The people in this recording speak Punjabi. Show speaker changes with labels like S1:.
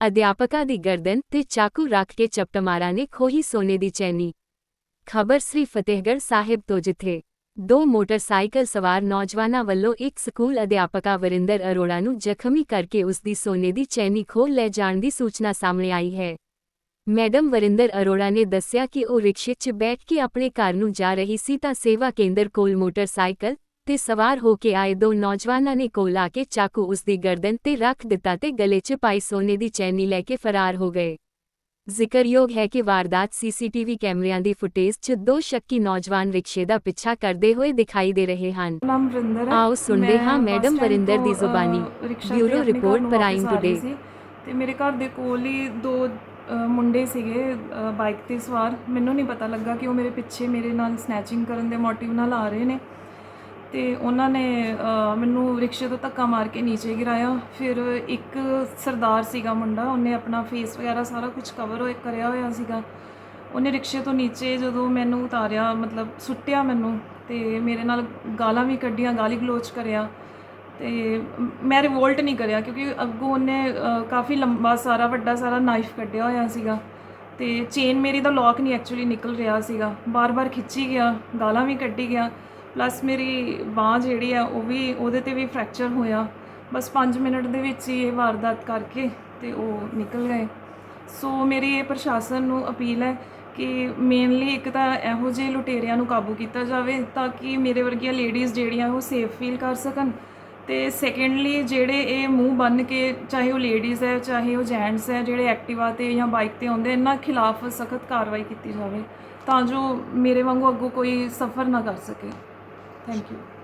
S1: ਅਧਿਆਪਕਾ ਦੀ ਗਰਦਨ ਤੇ ਚਾਕੂ ਰੱਖ ਕੇ ਚਪਟਮਾਰਾਂ ਨੇ ਖੋਹੀ ਸੋਨੇ ਦੀ ਚੈਨੀ ਖਬਰ ਸ੍ਰੀ ਫਤਿਹਗੜ੍ਹ ਸਾਹਿਬ ਤੋਂ ਜਿੱਥੇ ਦੋ ਮੋਟਰਸਾਈਕਲ ਸਵਾਰ ਨੌਜਵਾਨਾਂ ਵੱਲੋਂ ਇੱਕ ਸਕੂਲ ਅਧਿਆਪਕਾ ਵਰਿੰਦਰ ਅਰੋੜਾ ਨੂੰ ਜ਼ਖਮੀ ਕਰਕੇ ਉਸ ਦੀ ਸੋਨੇ ਦੀ ਚੈਨੀ ਖੋਹ ਲੈ ਜਾਣ ਦੀ ਸੂਚਨਾ ਸਾਹਮਣੇ ਆਈ ਹੈ ਮੈਡਮ ਵਰਿੰਦਰ ਅਰੋੜਾ ਨੇ ਦੱਸਿਆ ਕਿ ਉਹ ਰਿਕਸ਼ੇ 'ਚ ਬੈਠ ਕੇ ਆਪਣੇ ਘਰ ਨੂੰ ਜਾ ਰਹੀ ਸੀ ਤਾਂ ਸੇਵਾ ਕੇਂਦਰ ਕੋਲ ਮੋਟਰਸਾਈਕਲ ਤੇ ਸਵਾਰ ਹੋ ਕੇ ਆਏ ਦੋ ਨੌਜਵਾਨਾਂ ਨੇ ਕੋਲ ਆ ਕੇ ਚਾਕੂ ਉਸ ਦੀ ਗਰਦਨ ਤੇ ਰੱਖ ਦਿੱਤਾ ਤੇ ਗਲੇ 'ਚ ਪਾਈ ਸੋਨੇ ਦੀ ਚੈਨੀ ਲੈ ਕੇ ਫਰਾਰ ਹੋ ਗਏ। ਜ਼ਿਕਰਯੋਗ ਹੈ ਕਿ ਵਾਰਦਾਤ ਸੀਸੀਟੀਵੀ ਕੈਮਰਿਆਂ ਦੀ ਫੁਟੇਜ 'ਚ ਦੋ ਸ਼ੱਕੀ ਨੌਜਵਾਨ ਰਿਕਸ਼ੇ ਦਾ ਪਿੱਛਾ ਕਰਦੇ ਹੋਏ ਦਿਖਾਈ ਦੇ ਰਹੇ ਹਨ।
S2: ਨਾਮ ਵਰਿੰਦਰ ਹੈ।
S1: ਆਓ ਸੁਣਦੇ ਹਾਂ ਮੈਡਮ ਵਰਿੰਦਰ ਦੀ ਜ਼ੁਬਾਨੀ। Bureau report Prime Today.
S2: ਤੇ ਮੇਰੇ ਘਰ ਦੇ ਕੋਲ ਹੀ ਦੋ ਮੁੰਡੇ ਸੀਗੇ ਬਾਈਕ ਤੇ ਸਵਾਰ। ਮੈਨੂੰ ਨਹੀਂ ਪਤਾ ਲੱਗਾ ਕਿ ਉਹ ਮੇਰੇ ਪਿੱਛੇ ਮੇਰੇ ਨਾਲ ਸਨੈਚਿੰਗ ਕਰਨ ਦੇ ਮੋਟਿਵ ਨਾਲ ਆ ਰਹੇ ਨੇ। ਤੇ ਉਹਨਾਂ ਨੇ ਮੈਨੂੰ ਰਿਕਸ਼ੇ ਤੋਂ ਧੱਕਾ ਮਾਰ ਕੇ ਨੀਚੇ ਗਿਰਾਇਆ। ਫਿਰ ਇੱਕ ਸਰਦਾਰ ਸੀਗਾ ਮੁੰਡਾ, ਉਹਨੇ ਆਪਣਾ ਫੇਸ ਵਗੈਰਾ ਸਾਰਾ ਕੁਝ ਕਵਰ ਹੋਇਆ ਕਰਿਆ ਹੋਇਆ ਸੀਗਾ। ਉਹਨੇ ਰਿਕਸ਼ੇ ਤੋਂ ਨੀਚੇ ਜਦੋਂ ਮੈਨੂੰ ਉਤਾਰਿਆ, ਮਤਲਬ ਸੁੱਟਿਆ ਮੈਨੂੰ ਤੇ ਮੇਰੇ ਨਾਲ ਗਾਲਾਂ ਵੀ ਕੱਢੀਆਂ, ਗਾਲੀ ਗਲੋਚ ਕਰਿਆ ਤੇ ਮੈਂ ਰਿਵੋਲਟ ਨਹੀਂ ਕਰਿਆ ਕਿਉਂਕਿ ਅੱਗੋਂ ਉਹਨੇ ਕਾਫੀ ਲੰਬਾ ਸਾਰਾ, ਵੱਡਾ ਸਾਰਾ ਨਾਈਫ ਕੱਢਿਆ ਹੋਇਆ ਸੀਗਾ ਤੇ ਚੇਨ ਮੇਰੀ ਦਾ ਲੌਕ ਨਹੀਂ ਐਕਚੁਅਲੀ ਨਿਕਲ ਰਿਹਾ ਸੀਗਾ। ਬਾਰ-ਬਾਰ ਖਿੱਚੀ ਗਿਆ, ਗਾਲਾਂ ਵੀ ਕੱਢੀ ਗਿਆ। ਪਲੱਸ ਮੇਰੀ ਬਾਹ ਜਿਹੜੀ ਆ, ਉਹ ਵੀ ਉਹਦੇ ਤੇ ਵੀ ਫ੍ਰੈਕਚਰ ਹੋਇਆ। ਬਸ 5 ਮਿੰਟ ਦੇ ਵਿੱਚ ਹੀ ਇਹ ਵਾਰਦਾਤ ਕਰਕੇ ਤੇ ਉਹ ਨਿਕਲ ਗਏ। ਸੋ ਮੇਰੀ ਇਹ ਪ੍ਰਸ਼ਾਸਨ ਨੂੰ ਅਪੀਲ ਹੈ ਕਿ ਮੇਨਲੀ ਇੱਕ ਤਾਂ ਇਹੋ ਜਿਹੇ ਲੁਟੇਰਿਆਂ ਨੂੰ ਕਾਬੂ ਕੀਤਾ ਜਾਵੇ ਤਾਂ ਕਿ ਮੇਰੇ ਵਰਗੀਆਂ ਲੇਡੀਜ਼ ਜਿਹੜੀਆਂ ਉਹ ਸੇਫ ਫੀਲ ਕਰ ਸਕਣ। ਤੇ ਸੈਕੰਡਲੀ ਜਿਹੜੇ ਇਹ ਮੂੰਹ ਬੰਨ ਕੇ ਚਾਹੇ ਉਹ ਲੇਡੀਜ਼ ਹੈ, ਚਾਹੇ ਉਹ ਜੈਂਟਸ ਹੈ, ਜਿਹੜੇ ਐਕਟਿਵਾ ਤੇ ਜਾਂ ਬਾਈਕ ਤੇ ਆਉਂਦੇ, ਇਹਨਾਂ ਖਿਲਾਫ ਸਖਤ ਕਾਰਵਾਈ ਕੀਤੀ ਜਾਵੇ ਤਾਂ ਜੋ ਮੇਰੇ ਵਾਂਗੂ ਅੱਗੋਂ ਕੋਈ ਸਫਰ ਨਾ ਕਰ ਸਕੇ। Thank you.